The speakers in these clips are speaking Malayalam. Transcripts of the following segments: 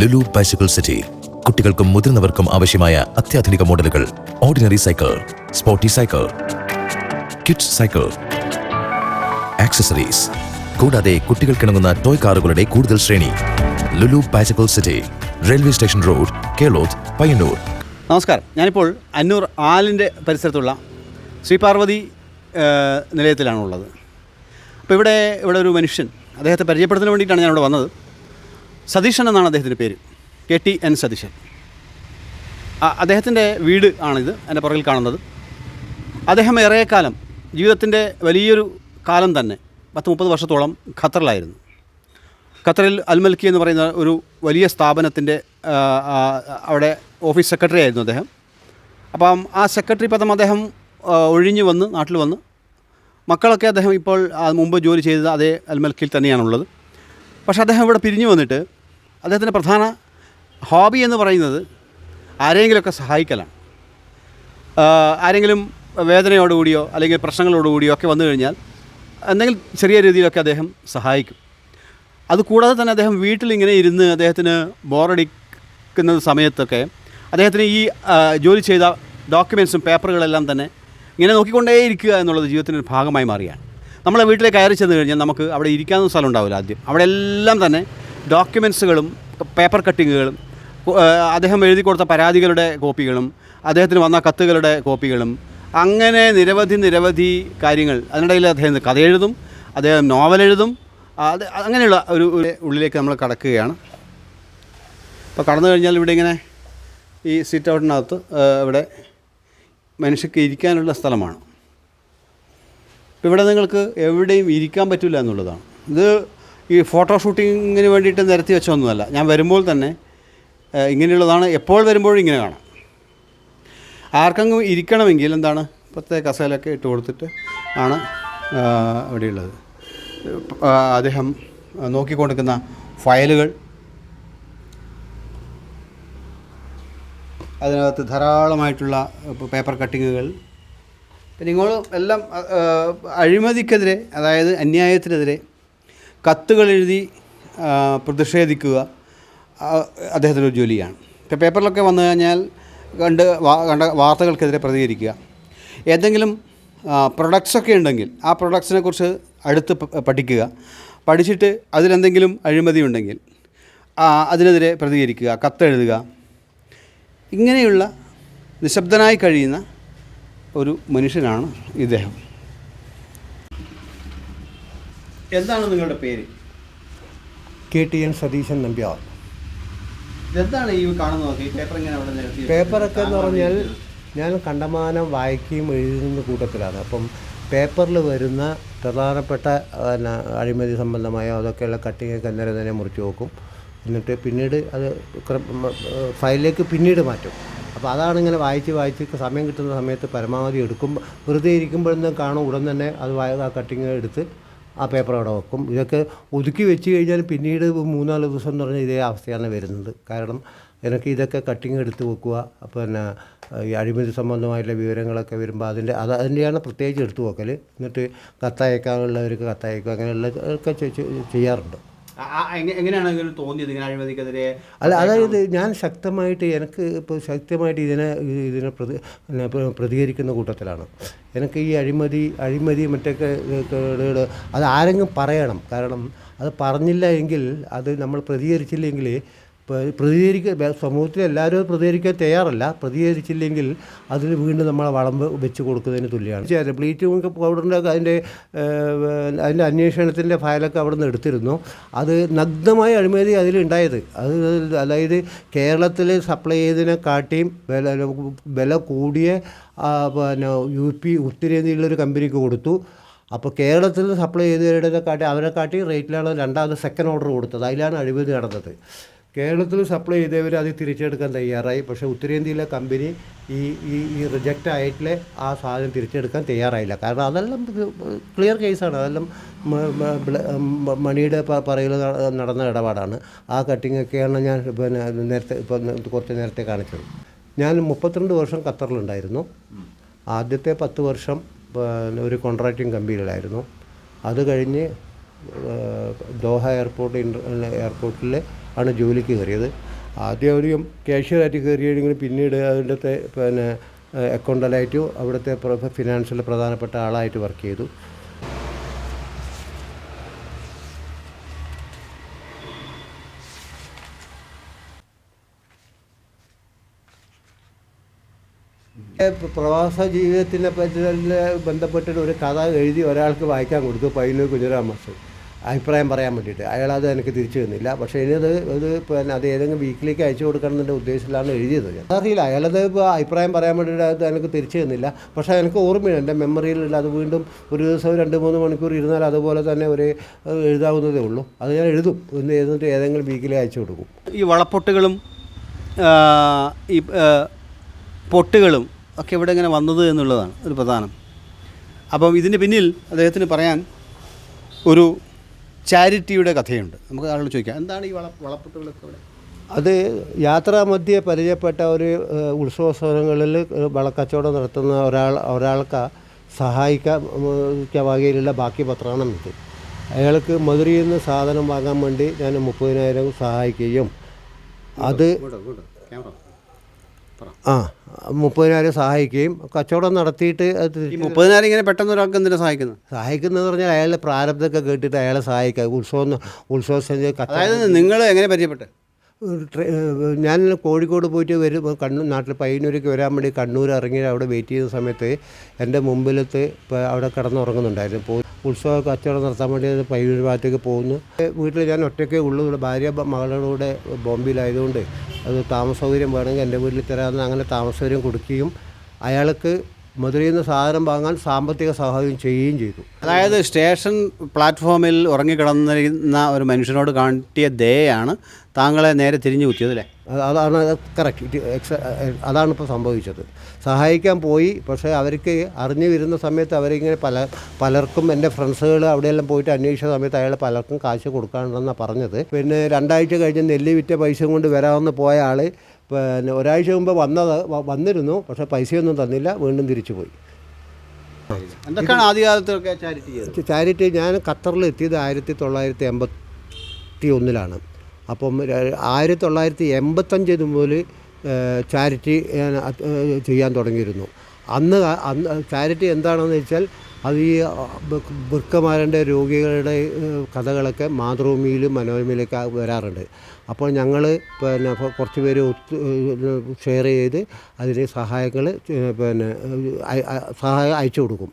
Lulu bicycle city. കുട്ടികൾക്കും മുതിർന്നവർക്കും ആവശ്യമായ അത്യാധുനിക മോഡലുകൾ. Ordinary cycle sporty cycle kids cycle accessories കൂടാതെ കുട്ടികൾക്കിണങ്ങുന്ന ടോയ് കാറുകളുടെ കൂടുതൽ ശ്രേണി. Lulu bicycle city railway station road Keloth Payyanur. നമസ്കാരം. ഞാനിപ്പോൾ അന്നൂർ ആലിന്റെ പരിസരത്തുള്ള ശ്രീപാർവതി പാർവതി നിലയത്തിലാണുള്ളത്. അപ്പോൾ ഇവിടെ ഇവിടെ ഒരു മനുഷ്യൻ അദ്ദേഹത്തെ പരിചയപ്പെടുത്തുന്നതിന് വേണ്ടിയിട്ടാണ് ഞാനിവിടെ വന്നത്. സതീശൻ എന്നാണ് അദ്ദേഹത്തിന്റെ പേര്. K T N Satheesan. അദ്ദേഹത്തിന്റെ വീട് ആണിത് എന്റെ പുറകിൽ കാണുന്നത്. അദ്ദേഹം ഏറെക്കാലം ജീവിതത്തിന്റെ വലിയൊരു കാലം തന്നെ പത്ത് മുപ്പത് വർഷത്തോളം ഖത്തറിലായിരുന്നു. ഖത്തറിൽ അൽമൽക്കി എന്ന് പറയുന്ന ഒരു വലിയ സ്ഥാപനത്തിന്റെ അവിടെ ഓഫീസ് സെക്രട്ടറി ആയിരുന്നു അദ്ദേഹം. അപ്പം ആ സെക്രട്ടറി പദം അദ്ദേഹം ഒഴിഞ്ഞു വന്ന് നാട്ടിൽ വന്ന് മക്കളൊക്കെ അദ്ദേഹം ഇപ്പോൾ മുമ്പ് ജോലി ചെയ്തത് അതേ അൽമൽക്കിയിൽ തന്നെയാണുള്ളത്. പക്ഷേ അദ്ദേഹം ഇവിടെ പിരിഞ്ഞു വന്നിട്ട് അദ്ദേഹത്തിന്റെ പ്രധാന ഹോബി എന്ന് പറയുന്നത് ആരെങ്കിലുമൊക്കെ സഹായിക്കലാണ്. ആരെങ്കിലും വേദനയോടുകൂടിയോ അല്ലെങ്കിൽ പ്രശ്നങ്ങളോടുകൂടിയോ ഒക്കെ വന്നു കഴിഞ്ഞാൽ എന്തെങ്കിലും ചെറിയ രീതിയിലൊക്കെ അദ്ദേഹം സഹായിക്കും. അതുകൂടാതെ തന്നെ അദ്ദേഹം വീട്ടിലിങ്ങനെ ഇരുന്ന് അദ്ദേഹത്തിന് ബോറടിക്കുന്ന സമയത്തൊക്കെ അദ്ദേഹത്തിന് ഈ ജോലി ചെയ്ത ഡോക്യുമെൻസും പേപ്പറുകളെല്ലാം തന്നെ ഇങ്ങനെ നോക്കിക്കൊണ്ടേയിരിക്കുക എന്നുള്ളത് ജീവിതത്തിന്റെ ഭാഗമായി മാറിയാണ്. നമ്മളെ വീട്ടിലേക്ക് കയറി ചെന്ന് കഴിഞ്ഞാൽ നമുക്ക് അവിടെ ഇരിക്കാവുന്ന സ്ഥലം ഉണ്ടാവില്ല ആദ്യം. അവിടെ എല്ലാം തന്നെ ഡോക്യുമെൻസുകളും പേപ്പർ കട്ടിങ്ങുകളും അദ്ദേഹം എഴുതി കൊടുത്ത പരാതികളുടെ കോപ്പികളും അദ്ദേഹത്തിന് വന്ന കത്തുകളുടെ കോപ്പികളും അങ്ങനെ നിരവധി നിരവധി കാര്യങ്ങൾ. അതിനിടയിൽ അദ്ദേഹം കഥ എഴുതും അദ്ദേഹം നോവൽ എഴുതും അത് അങ്ങനെയുള്ള ഒരു ഉള്ളിലേക്ക് നമ്മൾ കടക്കുകയാണ്. അപ്പോൾ കടന്നു കഴിഞ്ഞാൽ ഇവിടെ ഇങ്ങനെ ഈ സീറ്റ് ഔട്ടിനകത്ത് ഇവിടെ മനുഷ്യർക്ക് ഇരിക്കാനുള്ള സ്ഥലമാണ്. ഇപ്പോൾ ഇവിടെ നിങ്ങൾക്ക് എവിടെയും ഇരിക്കാൻ പറ്റില്ല എന്നുള്ളതാണ്. ഇത് ഈ ഫോട്ടോ ഷൂട്ടിങ്ങിന് വേണ്ടിയിട്ട് നിരത്തി വെച്ചൊന്നുമല്ല ഞാൻ വരുമ്പോൾ തന്നെ ഇങ്ങനെയുള്ളതാണ്. എപ്പോൾ വരുമ്പോഴും ഇങ്ങനെ കാണാം. ആർക്കെങ്കിലും ഇരിക്കണമെങ്കിൽ എന്താണ് പ്രത്യേക കസേലൊക്കെ ഇട്ട് കൊടുത്തിട്ട് ആണ് ഇവിടെയുള്ളത്. അദ്ദേഹം നോക്കിക്കൊണ്ടിരിക്കുന്ന ഫയലുകൾ. അതിനകത്ത് ധാരാളമായിട്ടുള്ള പേപ്പർ കട്ടിങ്ങുകൾ. ഇങ്ങോട്ടും എല്ലാം അഴിമതിക്കെതിരെ അതായത് അന്യായത്തിനെതിരെ കത്തുകൾ എഴുതി പ്രതിഷേധിക്കുക അദ്ദേഹത്തിന്റെ ഒരു ജോലിയാണ്. ഇപ്പോൾ പേപ്പറിലൊക്കെ വന്നു കഴിഞ്ഞാൽ കണ്ട് കണ്ട വാർത്തകൾക്കെതിരെ പ്രതികരിക്കുക. ഏതെങ്കിലും പ്രൊഡക്ട്സൊക്കെ ഉണ്ടെങ്കിൽ ആ പ്രൊഡക്ട്സിനെ കുറിച്ച് അടുത്ത് പഠിക്കുക. പഠിച്ചിട്ട് അതിലെന്തെങ്കിലും അഴിമതി ഉണ്ടെങ്കിൽ അതിനെതിരെ പ്രതികരിക്കുക കത്തെഴുതുക. ഇങ്ങനെയുള്ള നിശബ്ദനായി കഴിയുന്ന ഒരു മനുഷ്യനാണ് ഇദ്ദേഹം. എന്താണ് നിങ്ങളുടെ പേര്? K T N Satheesan Nambiar. എന്താണ് ഈ കാണുന്നത് പേപ്പർ ഇങ്ങനെ അവിടെ നിരത്തി പേപ്പറൊക്കെ എന്ന് പറഞ്ഞാൽ ഞാൻ കണ്ടമാനം വായിക്കുകയും എഴുതുന്ന കൂട്ടത്തിലാണ്. അപ്പം പേപ്പറിൽ വരുന്ന പ്രധാനപ്പെട്ട പിന്നെ അഴിമതി സംബന്ധമായ അതൊക്കെയുള്ള കട്ടിങ്ങൊക്കെ അന്നേരം തന്നെ മുറിച്ച് നോക്കും എന്നിട്ട് പിന്നീട് അത് ഫയലിലേക്ക് പിന്നീട് മാറ്റും. അപ്പോൾ അതാണ് ഇങ്ങനെ വായിച്ച് വായിച്ച് സമയം കിട്ടുന്ന സമയത്ത് പരമാവധി എടുക്കും വെറുതെ ഇരിക്കുമ്പോഴൊന്നും കാണും. ഉടൻ തന്നെ അത് വായ- ആ കട്ടിങ് എടുത്ത് ആ പേപ്പർ അവിടെ വെക്കും. ഇതൊക്കെ ഒതുക്കി വെച്ച് കഴിഞ്ഞാൽ പിന്നീട് മൂന്നാൽ ദിവസം എന്ന് പറഞ്ഞാൽ ഇതേ അവസ്ഥയാണ് വരുന്നത്. കാരണം എനിക്ക് ഇതൊക്കെ കട്ടിങ് എടുത്ത് വെക്കുക പിന്നെ ഈ അഴിമതി സംബന്ധമായിട്ടുള്ള വിവരങ്ങളൊക്കെ വരുമ്പോൾ അതിന്റെ അത് അതിന്റെയാണ് പ്രത്യേകിച്ച് എടുത്തു വെക്കൽ എന്നിട്ട് കത്തയക്കാനുള്ളവർക്ക് കത്തയക്കുക അങ്ങനെയുള്ള ഒക്കെ ചെയ്യാറുണ്ട്. എങ്ങനെയാണ് തോന്നിയത്? ഇങ്ങനെ അഴിമതിക്കെതിരെ അല്ല അതായത് ഞാൻ ശക്തമായിട്ട് എനിക്ക് ഇപ്പോൾ ശക്തമായിട്ട് ഇതിനെ ഇതിനെ പ്രതി പ്രതികരിക്കുന്ന കൂട്ടത്തിലാണ്. എനിക്ക് ഈ അഴിമതി അഴിമതി മറ്റൊക്കെ അത് ആരെങ്കിലും പറയണം. കാരണം അത് പറഞ്ഞില്ല എങ്കിൽ അത് നമ്മൾ പ്രതികരിച്ചില്ലെങ്കിൽ പ്രതികരിക്കുക സമൂഹത്തിൽ എല്ലാവരും പ്രതികരിക്കാൻ തയ്യാറല്ല. പ്രതികരിച്ചില്ലെങ്കിൽ അതിൽ വീണ്ടും നമ്മളെ വളമ്പ് വെച്ച് കൊടുക്കുന്നതിന് തുല്യമാണ്. ബ്ലീച്ചിങ് പൗഡറിന്റെ അതിന്റെ അതിന്റെ അന്വേഷണത്തിന്റെ ഫയലൊക്കെ അവിടെ നിന്ന് എടുത്തിരുന്നു. അത് നഗ്നമായ അഴിമതി അതിലുണ്ടായത്. അത് അതായത് കേരളത്തിൽ സപ്ലൈ ചെയ്തതിനെ കാട്ടിയും വില വില കൂടിയ പിന്നെ യു പി ഉത്തരേന്ത്യയിലുള്ളൊരു കമ്പനിക്ക് കൊടുത്തു. അപ്പോൾ കേരളത്തിൽ സപ്ലൈ ചെയ്തവരുടെ കാട്ടി അവരെ കാട്ടി റേറ്റിലാണ് രണ്ടാമത് സെക്കൻഡ് ഓർഡർ കൊടുത്തത്. അതിലാണ് അഴിമതി നടന്നത്. കേരളത്തിൽ സപ്ലൈ ചെയ്തവർ അത് തിരിച്ചെടുക്കാൻ തയ്യാറായി. പക്ഷേ ഉത്തരേന്ത്യയിലെ കമ്പനി ഈ ഈ ഈ റിജക്റ്റ് ആയിട്ടുള്ള ആ സാധനം തിരിച്ചെടുക്കാൻ തയ്യാറായില്ല. കാരണം അതെല്ലാം ക്ലിയർ കേസാണ് അതെല്ലാം മണിയുടെ പറയിൽ നട- നടന്ന ഇടപാടാണ്. ആ കട്ടിങ്ങൊക്കെയാണ് ഞാൻ പിന്നെ നേരത്തെ ഇപ്പം കുറച്ച് നേരത്തെ കാണിച്ചത്. ഞാൻ മുപ്പത്തിരണ്ട് വർഷം ഖത്തറിലുണ്ടായിരുന്നു. ആദ്യത്തെ പത്ത് വർഷം ഒരു കോൺട്രാക്റ്റിംഗ് കമ്പനിയിലായിരുന്നു അത് കഴിഞ്ഞ് ദോഹ എയർപോർട്ട് ഇന്റർ എയർപോർട്ടിൽ ആണ് ജോലിക്ക് കയറിയത്. ആദ്യം ഒരു ക്യാഷ്യറായിട്ട് കയറിയെങ്കിലും പിന്നീട് അതിന്റെ പിന്നെ അക്കൗണ്ടലായിട്ടും അവിടുത്തെ ഫിനാൻഷ്യൽ പ്രധാനപ്പെട്ട ആളായിട്ട് വർക്ക് ചെയ്തു. പ്രവാസ ജീവിതത്തിനെ പറ്റി ബന്ധപ്പെട്ടിട്ട് ഒരു കഥ എഴുതി ഒരാൾക്ക് വായിക്കാൻ കൊടുത്തു പൈനൂർ കുഞ്ഞിരാമസ് അഭിപ്രായം പറയാൻ വേണ്ടിയിട്ട്. അത് എനിക്ക് തിരിച്ചു തന്നില്ല. പക്ഷേ ഇനിയത് ഇത് പിന്നെ അത് ഏതെങ്കിലും വീക്കിലേക്ക് അയച്ചു കൊടുക്കണം എന്നതിന്റെ ഉദ്ദേശത്തിലാണ് എഴുതിയത്. ഞാൻ അറിയില്ല അയാളത് അഭിപ്രായം പറയാൻ വേണ്ടിയിട്ട് അത് എനിക്ക് തിരിച്ചു തന്നില്ല. പക്ഷേ എനിക്ക് ഓർമ്മയുണ്ട്. എന്റെ മെമ്മറിയിലുള്ള അത് വീണ്ടും ഒരു ദിവസം രണ്ട് മൂന്ന് മണിക്കൂർ ഇരുന്നാൽ അതുപോലെ തന്നെ ഒരു എഴുതാവുന്നതേ ഉള്ളൂ. അത് ഞാൻ എഴുതും. ഇന്ന് എഴുതിട്ട് ഏതെങ്കിലും വീക്കിലേക്ക് അയച്ചു കൊടുക്കും. ഈ വളപ്പൊട്ടുകളും ഈ പൊട്ടുകളും ഒക്കെ ഇവിടെ ഇങ്ങനെ വന്നത് എന്നുള്ളതാണ് ഒരു പ്രധാനം. അപ്പം ഇതിന് പിന്നിൽ അദ്ദേഹത്തിന് പറയാൻ ഒരു ചാരിറ്റിയുടെ കഥയുണ്ട്. നമുക്ക് ആളുകൾ ചോദിക്കാം. എന്താണ് ഈ വള വളപ്പൊട്ടുകളൊക്കെ ഇവിടെ അത് യാത്രാമധ്യേ പരിചയപ്പെട്ട ഒരു ഉത്സവസ്ഥലങ്ങളിൽ ഉത്സവ വളക്കച്ചവടം നടത്തുന്ന ഒരാൾ ഒരാൾക്ക് സഹായിക്കാൻ വകയിലുള്ള ബാക്കി പത്രമാണ് ഇത് അയാൾക്ക് മധുരയിൽ നിന്ന് സാധനം വാങ്ങാൻ വേണ്ടി ഞാൻ മുപ്പതിനായിരം സഹായിക്കുകയും അത് ആ മുപ്പതിനായിരം സഹായിക്കുകയും കച്ചവടം നടത്തിയിട്ട് അത് തിരിച്ച് മുപ്പതിനായിരം ഇങ്ങനെ പെട്ടെന്ന് ഒരാൾക്ക് എന്തിനാ സഹായിക്കുന്നത് സഹായിക്കുന്നത് പറഞ്ഞാൽ അയാളുടെ പ്രാരബ്ധമൊക്കെ കേട്ടിട്ട് അയാളെ സഹായിക്കുക. ഉത്സവം ഉത്സവ സഞ്ചയ കച്ചവടം അതായത് നിങ്ങൾ എങ്ങനെ പരിചയപ്പെട്ടെ? ഒരു ട്രെ- ഏഹ് ഞാൻ കോഴിക്കോട് പോയിട്ട് വരുമ്പോൾ കണ്ണൂർ നാട്ടിൽ പയ്യന്നൂരേക്ക് വരാൻ വേണ്ടി കണ്ണൂർ ഇറങ്ങി അവിടെ വെയിറ്റ് ചെയ്യുന്ന സമയത്ത് എന്റെ മുമ്പിലത്തെ അവിടെ കിടന്നുറങ്ങുന്നുണ്ടായിരുന്നു. പോ ഉത്സവ കച്ചവടം നടത്താൻ വേണ്ടി പയ്യന്നൂർ ഭാഗത്തേക്ക് പോകുന്നു. വീട്ടിൽ ഞാൻ ഒറ്റയ്ക്കേ ഉള്ളൂ. ഭാര്യ മകളുടെ ബോംബെയിലായതുകൊണ്ട് അത് താമസ സൗകര്യം വേണമെങ്കിൽ എന്റെ വീട്ടിൽ തരാമെന്ന് അങ്ങനെ താമസ സൗകര്യം കൊടുക്കുകയും അയാൾക്ക് മധുരയിൽ നിന്ന് സാധനം വാങ്ങാൻ സാമ്പത്തിക സഹായം ചെയ്യുകയും ചെയ്തു. അതായത് സ്റ്റേഷൻ പ്ലാറ്റ്ഫോമിൽ ഉറങ്ങിക്കിടന്നിരുന്ന ഒരു മനുഷ്യനോട് കാട്ടിയ ദയാണ് താങ്കളെ നേരെ തിരിഞ്ഞു കുത്തിയത് അല്ലേ? അതാണ് കറക്റ്റ് അതാണ് ഇപ്പോൾ സംഭവിച്ചത്. സഹായിക്കാൻ പോയി പക്ഷേ അവർക്ക് അറിഞ്ഞു വരുന്ന സമയത്ത് അവരിങ്ങനെ പല പലർക്കും എന്റെ ഫ്രണ്ട്സുകൾ അവിടെയെല്ലാം പോയിട്ട് അന്വേഷിച്ച സമയത്ത് അയാൾ പലർക്കും കാശ് കൊടുക്കാനുണ്ടെന്നാണ് പറഞ്ഞത്. പിന്നെ രണ്ടാഴ്ച കഴിഞ്ഞ് നെല്ല് വിറ്റ പൈസ കൊണ്ട് വരാമെന്ന് പോയ ആൾ പിന്നെ ഒരാഴ്ച മുമ്പ് വന്നത് വന്നിരുന്നു. പക്ഷെ പൈസയൊന്നും തന്നില്ല. വീണ്ടും തിരിച്ചു പോയി എന്തൊക്കെയാണ് ആദ്യകാലത്തൊക്കെ ചാരിറ്റി ചെയ്തത്? ചാരിറ്റി ഞാൻ ഖത്തറിൽ എത്തിയത് ആയിരത്തി തൊള്ളായിരത്തി എൺപത്തി ഒന്നിലാണ് അപ്പം ആയിരത്തി തൊള്ളായിരത്തി എൺപത്തഞ്ച് മുതൽ ചാരിറ്റി ഞാൻ ചെയ്യാൻ തുടങ്ങിയിരുന്നു. അന്ന് അന്ന് ചാരിറ്റി എന്താണെന്ന് വെച്ചാൽ അത് ഈ വൃക്കമാരന്റെ രോഗികളുടെ കഥകളൊക്കെ മാതൃഭൂമിയിലും മനോരമയിലൊക്കെ വരാറുണ്ട്. അപ്പോൾ ഞങ്ങൾ പിന്നെ കുറച്ച് പേര് ഷെയർ ചെയ്ത് അതിന് സഹായങ്ങൾ പിന്നെ സഹായം അയച്ചു കൊടുക്കും.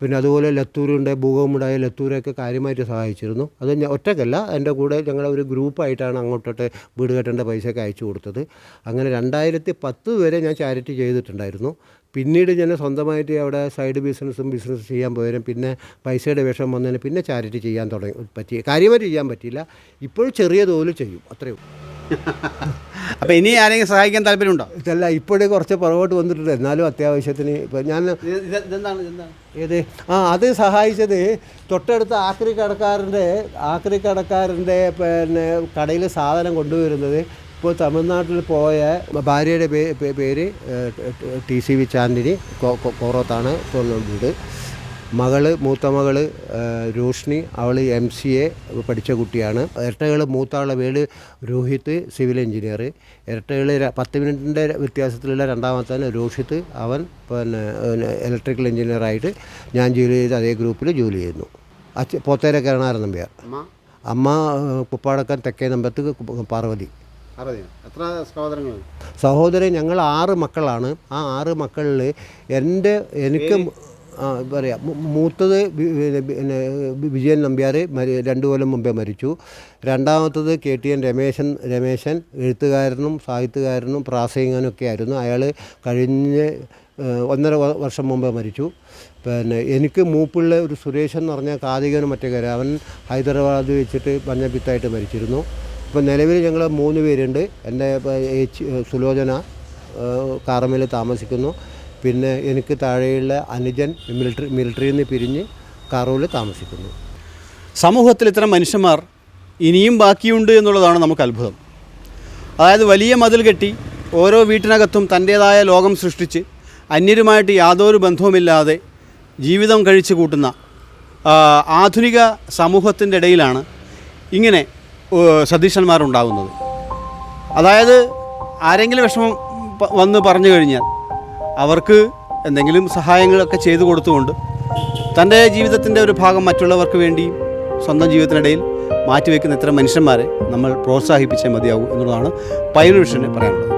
പിന്നെ അതുപോലെ ലത്തൂരുണ്ട് ഭൂകമ്പമുണ്ടായ ലത്തൂരൊക്കെ കാര്യമായിട്ട് സഹായിച്ചിരുന്നു. അത് ഞാൻ ഒറ്റക്കല്ല എന്റെ കൂടെ ഞങ്ങളെ ഒരു ഗ്രൂപ്പായിട്ടാണ് അങ്ങോട്ടോട്ട് വീട് കെട്ടേണ്ട പൈസയൊക്കെ അയച്ചു കൊടുത്തത്. അങ്ങനെ രണ്ടായിരത്തി പത്ത് വരെ ഞാൻ ചാരിറ്റി ചെയ്തിട്ടുണ്ടായിരുന്നു. പിന്നീട് ഞാൻ സ്വന്തമായിട്ട് അവിടെ സൈഡ് ബിസിനസ്സും ബിസിനസ് ചെയ്യാൻ പോയാലും പിന്നെ പൈസയുടെ വിഷം വന്നതിന് പിന്നെ ചാരിറ്റി ചെയ്യാൻ തുടങ്ങി. പറ്റി കാര്യമായിട്ട് ചെയ്യാൻ പറ്റിയില്ല. ഇപ്പോഴും ചെറിയ തോതിൽ ചെയ്യും. അത്രയും അപ്പോൾ ഇനി ആരെങ്കിലും സഹായിക്കാൻ താല്പര്യമുണ്ടോ? ഇതല്ല ഇപ്പോഴേ കുറച്ച് പുറകോട്ട് വന്നിട്ടുണ്ട്. എന്നാലും അത്യാവശ്യത്തിന് ഇപ്പം ഞാൻ ഏത്? ആ അത് സഹായിച്ചത് തൊട്ടടുത്ത ആക്രി കടക്കാരന്റെ ആക്രി കടക്കാരന്റെ പിന്നെ കടയിൽ സാധനം കൊണ്ടുവരുന്നത് ഇപ്പോൾ തമിഴ്നാട്ടിൽ പോയ ഭാര്യയുടെ പേര് ടി സി വി ചാന്ദിനി കോറത്താണ് വീട് മകൾ മൂത്ത മകൾ രോഷ്നി അവൾ എം സി എ പഠിച്ച കുട്ടിയാണ്. ഇരട്ടകൾ മൂത്താളുടെ പേര് രോഹിത് സിവിൽ എഞ്ചിനീയർ. ഇരട്ടകൾ പത്ത് മിനിറ്റിന്റെ വ്യത്യാസത്തിലുള്ള രണ്ടാമത്തെ രോഷിത്ത് അവൻ പിന്നെ ഇലക്ട്രിക്കൽ എഞ്ചിനീയറായിട്ട് ഞാൻ ജോലി ചെയ്ത് അതേ ഗ്രൂപ്പിൽ ജോലി ചെയ്യുന്നു. അച്ഛ പോത്തേരെ കരുണാരൻ നമ്പ്യാർ അമ്മ കുപ്പാടക്കൻ തെക്കേ നമ്പത്ത് പാർവതി. എത്ര സഹോദരങ്ങൾ സഹോദരൻ ഞങ്ങൾ ആറ് മക്കളാണ്. ആ ആറ് മക്കളിൽ എന്റെ എനിക്ക് പറയാ മൂത്തത് പിന്നെ വിജയൻ നമ്പ്യാർ മരി രണ്ടു കൊല്ലം മുമ്പേ മരിച്ചു. രണ്ടാമത്തത് K T N Rameshan Rameshan എഴുത്തുകാരനും സാഹിത്യകാരനും പ്രാസംഗികനും ഒക്കെ ആയിരുന്നു. അയാൾ കഴിഞ്ഞ് ഒന്നര വർഷം മുമ്പേ മരിച്ചു. പിന്നെ എനിക്ക് മൂപ്പുള്ള ഒരു സുരേഷ് എന്ന് പറഞ്ഞ കാതികനും മറ്റേ കാര്യം അവൻ ഹൈദരാബാദ് വെച്ചിട്ട് മഞ്ഞപ്പിത്തായിട്ട് മരിച്ചിരുന്നു. ഇപ്പം നിലവിൽ ഞങ്ങൾ മൂന്ന് പേരുണ്ട്. എന്റെ ഏച്ചി സുലോചന കാറമേൽ താമസിക്കുന്നു. പിന്നെ എനിക്ക് താഴെയുള്ള അനുജൻ മിലിറ്ററി മിലിറ്ററിയിൽ നിന്ന് പിരിഞ്ഞ് കാറൂൽ താമസിക്കുന്നു. സമൂഹത്തിൽ ഇത്തരം മനുഷ്യന്മാർ ഇനിയും ബാക്കിയുണ്ട് എന്നുള്ളതാണ് നമുക്ക് അത്ഭുതം. അതായത് വലിയ മതിൽ കെട്ടി ഓരോ വീട്ടിനകത്തും തന്റേതായ ലോകം സൃഷ്ടിച്ച് അന്യരുമായിട്ട് യാതൊരു ബന്ധവുമില്ലാതെ ജീവിതം കഴിച്ചു കൂട്ടുന്ന ആധുനിക സമൂഹത്തിന്റെ ഇടയിലാണ് ഇങ്ങനെ ഏ, സതീശന്മാരുണ്ടാകുന്നത് അതായത് ആരെങ്കിലും വിഷമം വന്ന് പറഞ്ഞു കഴിഞ്ഞാൽ അവർക്ക് എന്തെങ്കിലും സഹായങ്ങളൊക്കെ ചെയ്തു കൊടുത്തുകൊണ്ട് തന്റെ ജീവിതത്തിന്റെ ഒരു ഭാഗം മറ്റുള്ളവർക്ക് വേണ്ടി സ്വന്തം ജീവിതത്തിനിടയിൽ മാറ്റിവെക്കുന്ന ഇത്തരം മനുഷ്യന്മാരെ നമ്മൾ പ്രോത്സാഹിപ്പിച്ചേ മതിയാകൂ എന്നുള്ളതാണ് പൈലറ്റ് വിഷന് പറയാനുള്ളത്.